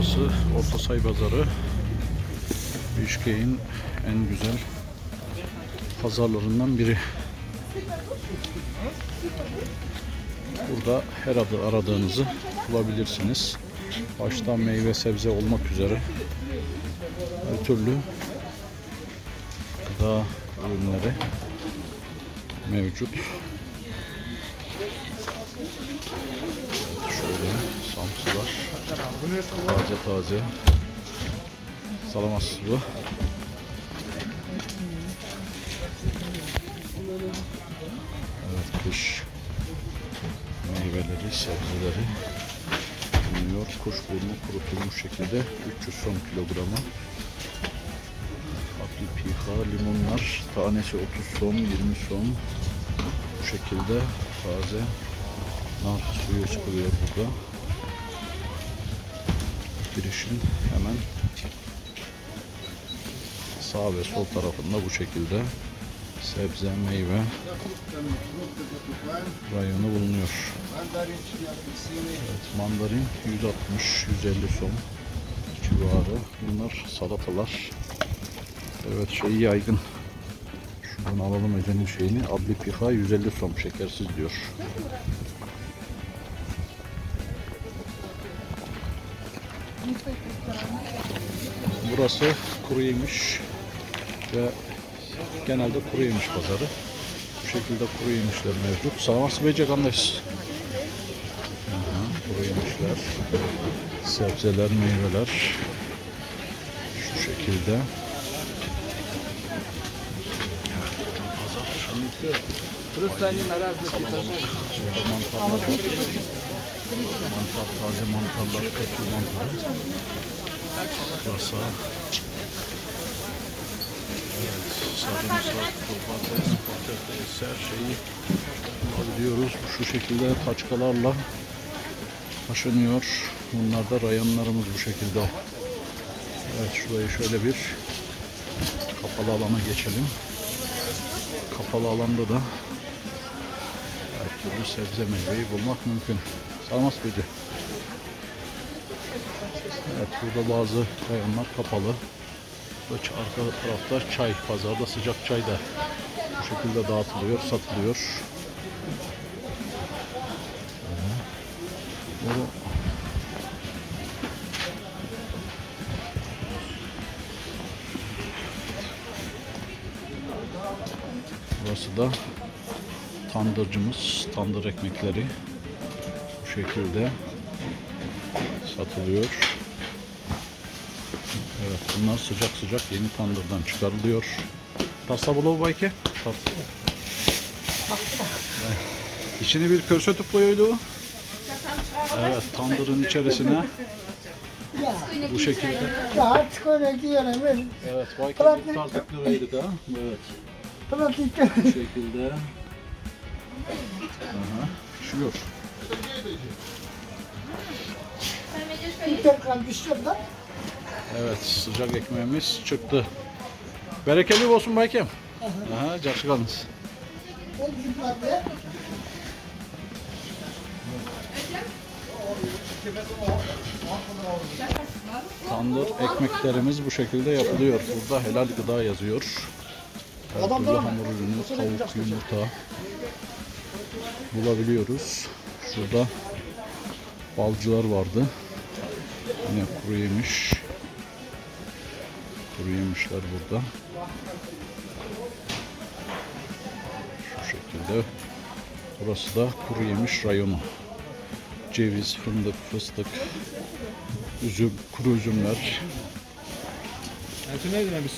Burası Orta Say Pazarı. Bişkek'in en güzel pazarlarından biri. Burada her adı aradığınızı bulabilirsiniz. Başta meyve sebze olmak üzere her türlü gıda ürünleri mevcut. Şöyle samsılar. Taze taze. Salamat bu. Evet kış meyveleri, sebzeleri bulunuyor. Kuşburnu kurutulmuş şekilde 300 son kilogramı. Akli piha, limonlar tanesi 30 son, 20 son. Bu şekilde taze nar suyu çıkıyor burada. Girişin hemen sağ ve sol tarafında bu şekilde sebze, meyve rayonu bulunuyor. Evet, mandarin 160-150 son civarı. Bunlar salatalar. Evet şey yaygın. Şuradan alalım Ece'nin şeyini. Adli piha 150 som şekersiz diyor. Burası kuru yemiş ve genelde kuru yemiş pazarı. Bu şekilde kuru yemişler mevcut. Salamat Beycek anlayız. Kuru yemişler, sebzeler, meyveler şu şekilde. Mantarlar. Mantar, taze mantarlar, kötü mantar. Burası. Evet, her şeyi alabiliyoruz. Şu şekilde taçkalarla taşınıyor. Bunlar da rayonlarımız bu şekilde. Evet şurayı şöyle bir kapalı alana geçelim. Kapalı alanda da her türlü sebze meyveyi bulmak mümkün. Salmas Beyci. Evet burada bazı rayonlar kapalı. Ç- arka tarafta çay, pazarda sıcak çay da bu şekilde dağıtılıyor, satılıyor. Bu Burası da tandırcımız. Tandır ekmekleri bu şekilde satılıyor. Evet bunlar sıcak sıcak yeni tandırdan çıkarılıyor. Tasta bulu bayke. Tasta. İçini bir körse tüp koyuydu. Evet tandırın içerisine bu şekilde. Diyelim. Evet bayke bir tartık liraydı da. Evet Pratik. bu şekilde. Aha, pişiyor. Bir kardeşim de. Evet sıcak ekmeğimiz çıktı. Bereketli olsun Baykem. Aha, carşı kalınız. Tandır ekmeklerimiz bu şekilde yapılıyor. Burada helal gıda yazıyor. Her türlü hamur ürünü, tavuk, yumurta bulabiliyoruz. Şurada balcılar vardı. Yine kuru yemiş. Kuru yemişler burada. Şu şekilde. Burası da kuru yemiş rayonu. Ceviz, fındık, fıstık, üzüm, kuru üzümler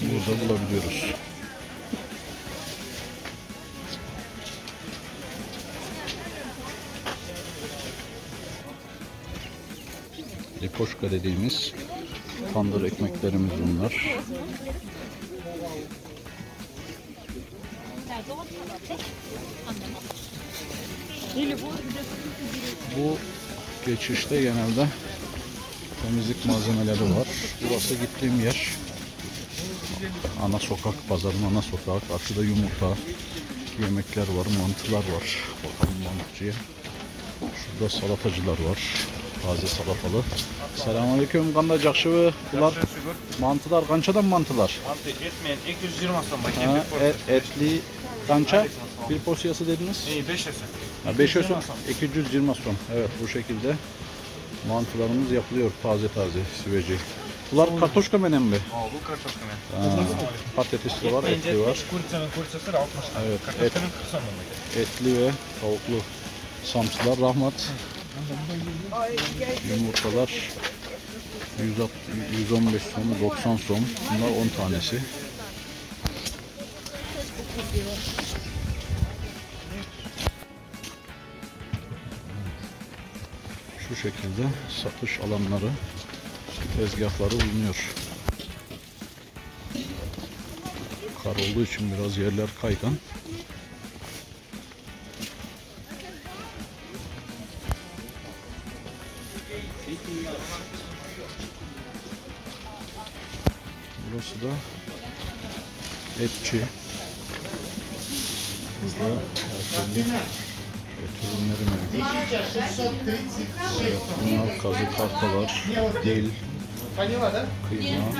burada bulabiliyoruz. Lipoşka dediğimiz tandır ekmeklerimiz bunlar. Bu geçişte genelde temizlik malzemeleri var. Burası gittiğim yer. Ana sokak, pazarın ana sokağı. Karşıda yumurta, yemekler var, mantılar var. Bakalım mantıcıya. Şurada salatacılar var. Taze salatalı. Selamünaleyküm kandaş yakşı Bunlar mantılar kançadan mantılar. Abi etmeyen 220 aslan bak. Ha, et, etli kança bir porsiyası dediniz. İyi 5 aslan. Ha, 5 son 220 son. Evet bu şekilde mantılarımız yapılıyor taze taze siveci. Bunlar kartoşka menem mi? Aa bu kartoşka? Ha, patatesli var, etli var. Kurtçanın kurtçası da 60 lira. Evet, Kartoşkanın 40 sonunda. Etli ve tavuklu samsılar rahmat. Yumurtalar 160 115 son, 90 son. Bunlar 10 tanesi. Şu şekilde satış alanları, tezgahları bulunuyor. Kar olduğu için biraz yerler kaygan. Etçi. Burada her türlü mevcut. Bunlar kazı kartalar, dil, kıyma,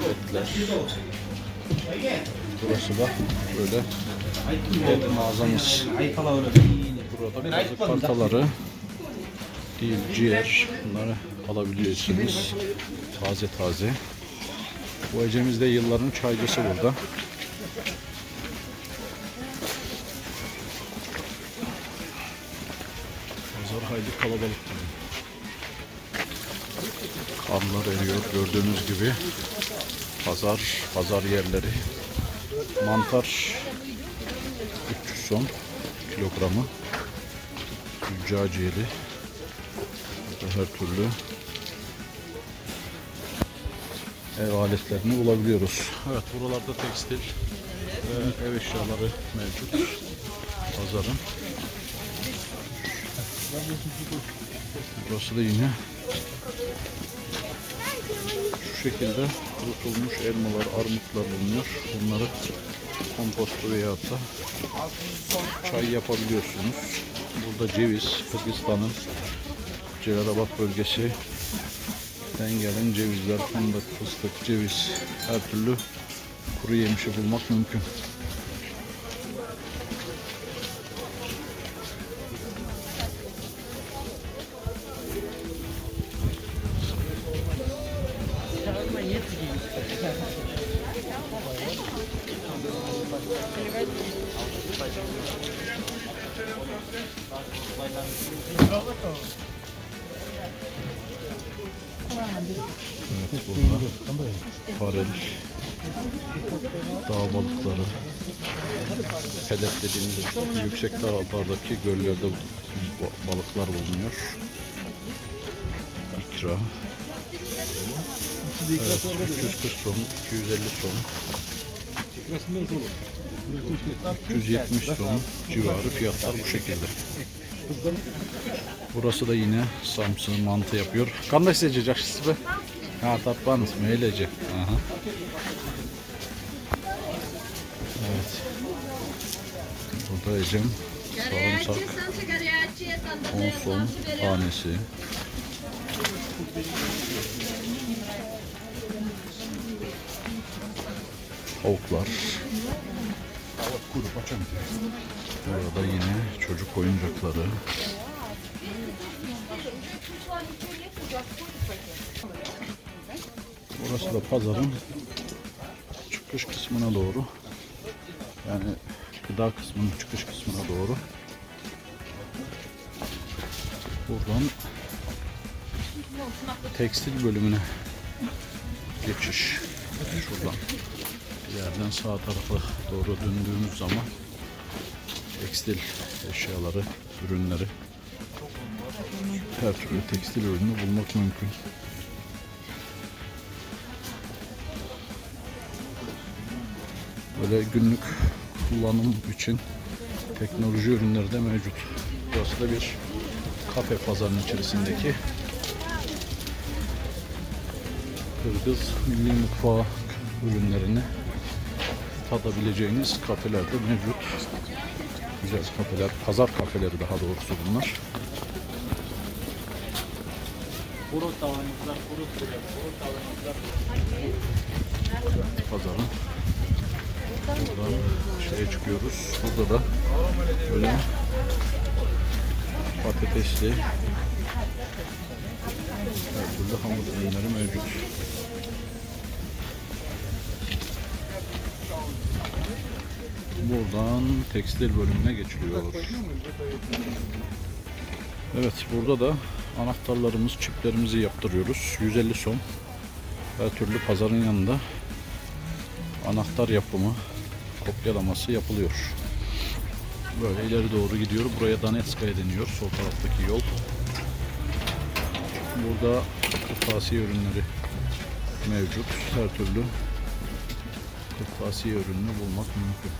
etler. Burası da böyle et mağazamız. Burada kazı kartaları, dil, ciğer bunları alabiliyorsunuz. Taze taze. Bu Ece'mizde yılların çaycısı burada. Pazar hayli kalabalık tabii. Karlar eriyor gördüğünüz gibi. Pazar, pazar yerleri. Mantar 300 son kilogramı. Caciyeli. Burada her türlü ev aletlerini bulabiliyoruz. Evet buralarda tekstil ve ev eşyaları mevcut. Pazarın. Burası da yine şu şekilde kurutulmuş elmalar, armutlar bulunuyor. Bunları komposto veya da çay yapabiliyorsunuz. Burada ceviz, Kırgızistan'ın Celalabad bölgesi den gelen cevizler, fındık, fıstık, ceviz, her türlü kuru yemişi bulmak mümkün. Farel, dağ balıkları, hedef dediğimiz yüksek dağlardaki göllerde ba- balıklar bulunuyor. İkra. Evet, 340 son, 250 son. 370 son civarı fiyatlar bu şekilde. Burası da yine Samsun mantı yapıyor. Kandaş seçecek be. Ha tatbanız mı öylece. Aha. Evet. Burada Ecem sarımsak 10 son tanesi. Tavuklar. Burada yine çocuk oyuncakları. Burası da pazarın çıkış kısmına doğru. Yani gıda kısmının çıkış kısmına doğru. Buradan tekstil bölümüne geçiş. Şuradan bir yerden sağ tarafa doğru döndüğümüz zaman tekstil eşyaları, ürünleri her türlü tekstil ürünü bulmak mümkün. Böyle günlük kullanım için teknoloji ürünleri de mevcut. Burası da bir kafe pazarının içerisindeki Kırgız milli mutfağı ürünlerini tadabileceğiniz kafeler de mevcut. Güzel kafeler, pazar kafeleri daha doğrusu bunlar. Pazarın. Buradan şeye çıkıyoruz. Burada da böyle patatesli her türlü hamur ürünleri mevcut. Buradan tekstil bölümüne geçiliyor. Evet burada da anahtarlarımız, çiplerimizi yaptırıyoruz. 150 son. Her türlü pazarın yanında anahtar yapımı, kopyalaması yapılıyor. Böyle ileri doğru gidiyor. Buraya Danetskaya deniyor. Sol taraftaki yol. Burada kırtasiye ürünleri mevcut. Her türlü kırtasiye ürününü bulmak mümkün.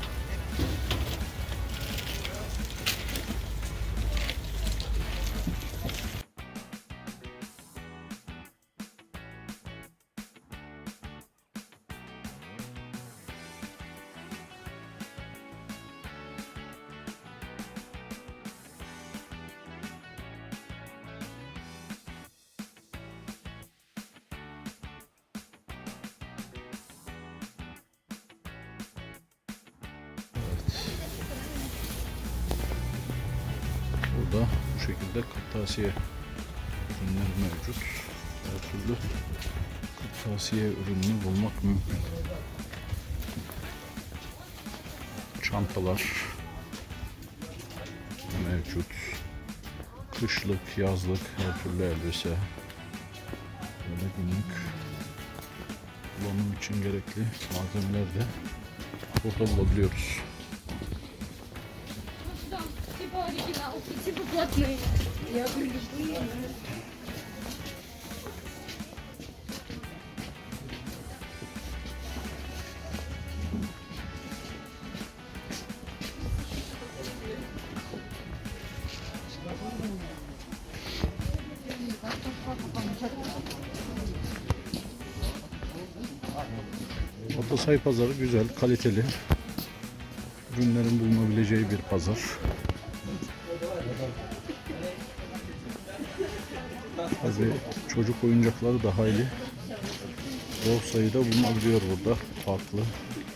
Burada bu şekilde kırtasiye ürünleri mevcut. Her türlü kırtasiye ürününü bulmak mümkün. Çantalar mevcut. Kışlık, yazlık her türlü elbise. Böyle günlük kullanım için gerekli malzemeler de burada bulabiliyoruz Типа оригинал, типа плотные. Я говорю, Otosay pazarı güzel, kaliteli. Ürünlerin bulunabileceği bir pazar. Tabii çocuk oyuncakları da hayli bol sayıda bulunabiliyor burada. Farklı,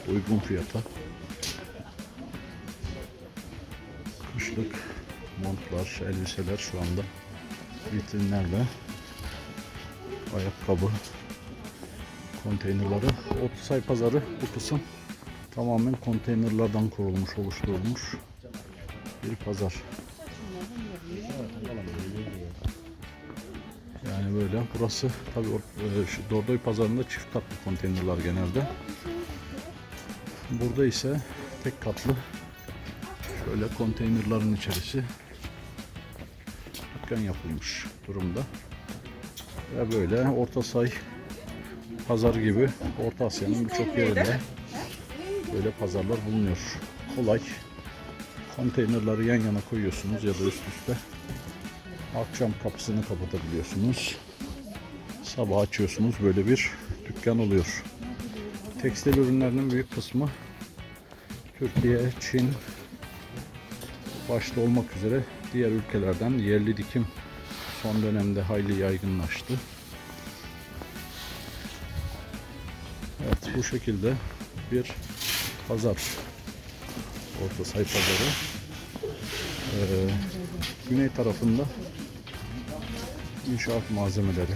uygun fiyata. Kışlık montlar, elbiseler şu anda vitrinlerde. Ayakkabı, konteynerları. Otosay pazarı bu kısım tamamen konteynerlardan kurulmuş, oluşturulmuş bir pazar. Yani böyle. Burası tabii or- e, Dordoy pazarında çift katlı konteynerlar genelde. Burada ise tek katlı şöyle konteynerların içerisi dükkan yapılmış durumda. Ve böyle orta say pazar gibi Orta Asya'nın birçok yerinde böyle pazarlar bulunuyor. Kolay. Konteynerları yan yana koyuyorsunuz ya da üst üste. Akşam kapısını kapatabiliyorsunuz. Sabah açıyorsunuz böyle bir dükkan oluyor. Tekstil ürünlerinin büyük kısmı Türkiye, Çin başta olmak üzere diğer ülkelerden yerli dikim son dönemde hayli yaygınlaştı. Evet bu şekilde bir pazar. Orta say pazarı. Ee, güney tarafında inşaat malzemeleri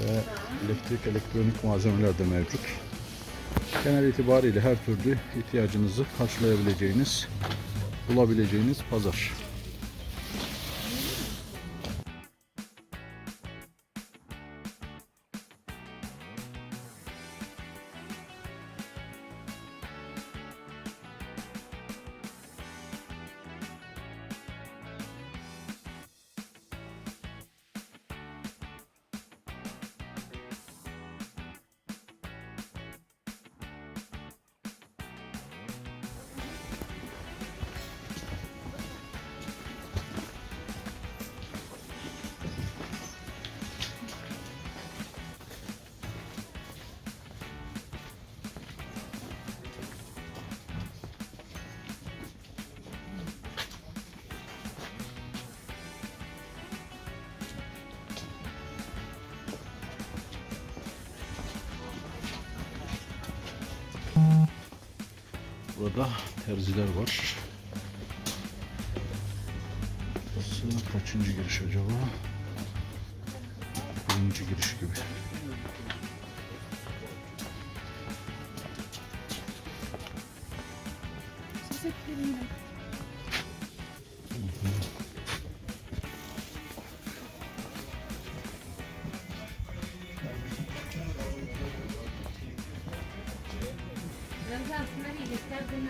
ve elektrik elektronik malzemeler de mevcut. Genel itibariyle her türlü ihtiyacınızı karşılayabileceğiniz, bulabileceğiniz pazar. Burada terziler var. Burası kaçıncı giriş acaba? Birinci giriş gibi.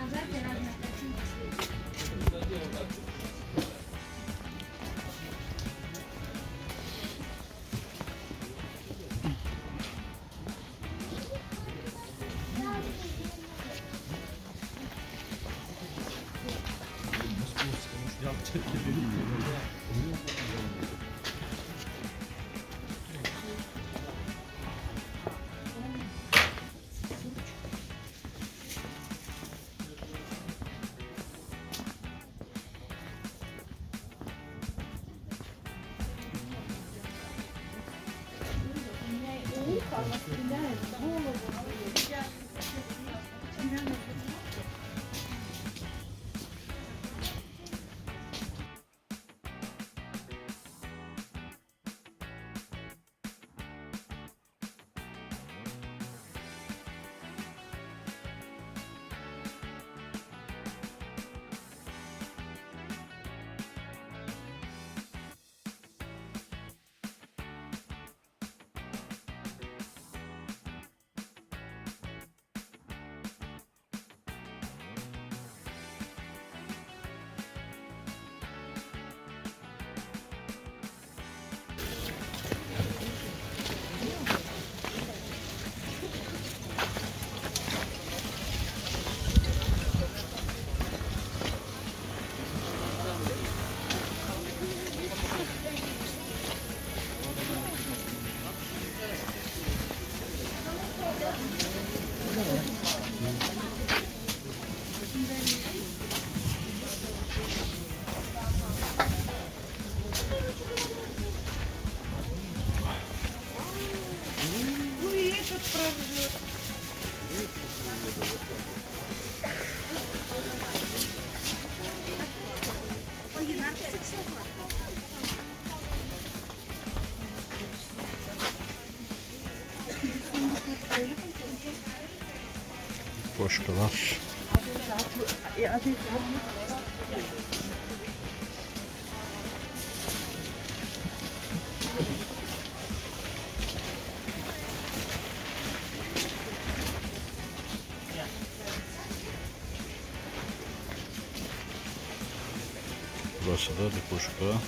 назад і нас 好了，今天也够了。Boşkalar. Burası da Lipoşka,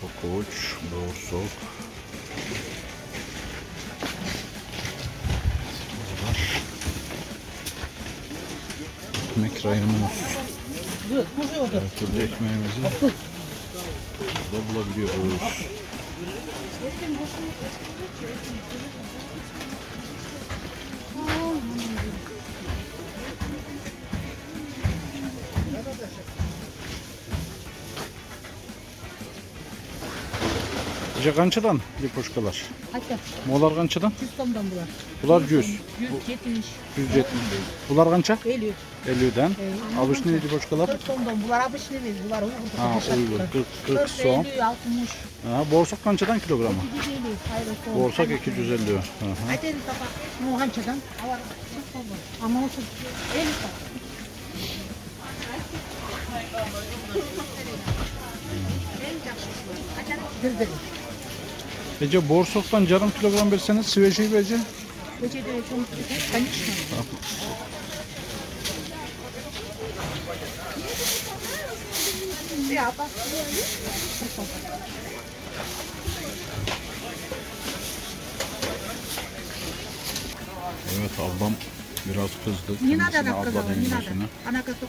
Tokoç, Borsok. Buralar. Ekmek rayonumuz. Her türlü ekmeğimizi burada bulabiliyoruz. Gece kançadan lipoşkalar. Hatta Molar kançadan. 100 tomdan bular. Bunlar 100. 170, 170. Bunlar kança? 50. 50'den. Avuç ne lipoşkalar? 40 tomdan bular abış ne verir? Bular uygun. Ha uygun. 40, 40 40, son. 50, 60. Ha, borsak kançadan kilogramı. 250. Hayır. Borsak 250. Hı hı. Hadi kapak. Muhançadan. Avar. 100 tomdan. Ama olsun. 50 tom. Dırdır. Ece borsoktan canım kilogram verseniz siveçeyi Ece. Ece de çok güzel. Ben içmiyorum. Evet ablam biraz kızdı. Yine de kızdı. Yine de. Ana kızdı.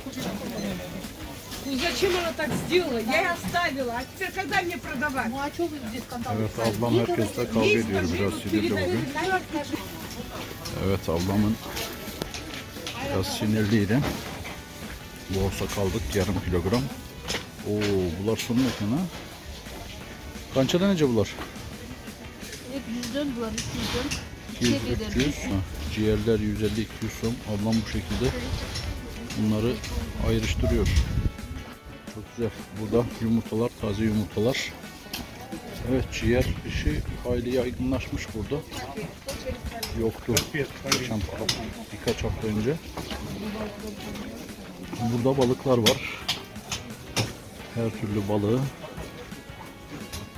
Ну зачем она так сделала? Я и оставила. А теперь когда мне продавать? Ну а что вы здесь скандал? Evet ablam herkesle kavga Ей ediyor скажи, biraz вот sinirli передай, bugün. скажи. Evet ablamın biraz sinirliydi. Borsa kaldık yarım kilogram. Oo bunlar sonun ekranı. Kançada nece bunlar? Hep yüzden bulan, yüzden. 200 300. Ha, Ciğerler 150 200 son. Ablam bu şekilde bunları ayrıştırıyor. Çok güzel. Burada yumurtalar, taze yumurtalar. Evet ciğer işi hayli yaygınlaşmış burada. Yoktu geçen birkaç hafta önce. Burada balıklar var. Her türlü balığı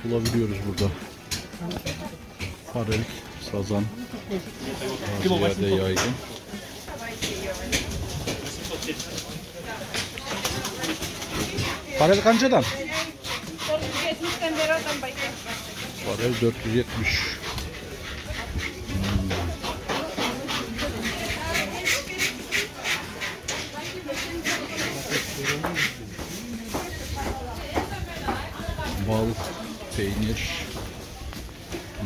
bulabiliyoruz burada. Farel, sazan, bazı yerde yaygın. Farel kancadan? Farel 470. Bal, peynir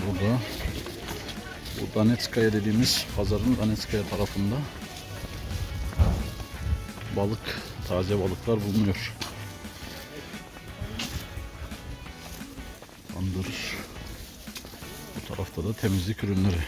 burada. Bu Donetskaya dediğimiz pazarın Donetskaya tarafında balık, taze balıklar bulunuyor. Tandır. Bu tarafta da temizlik ürünleri.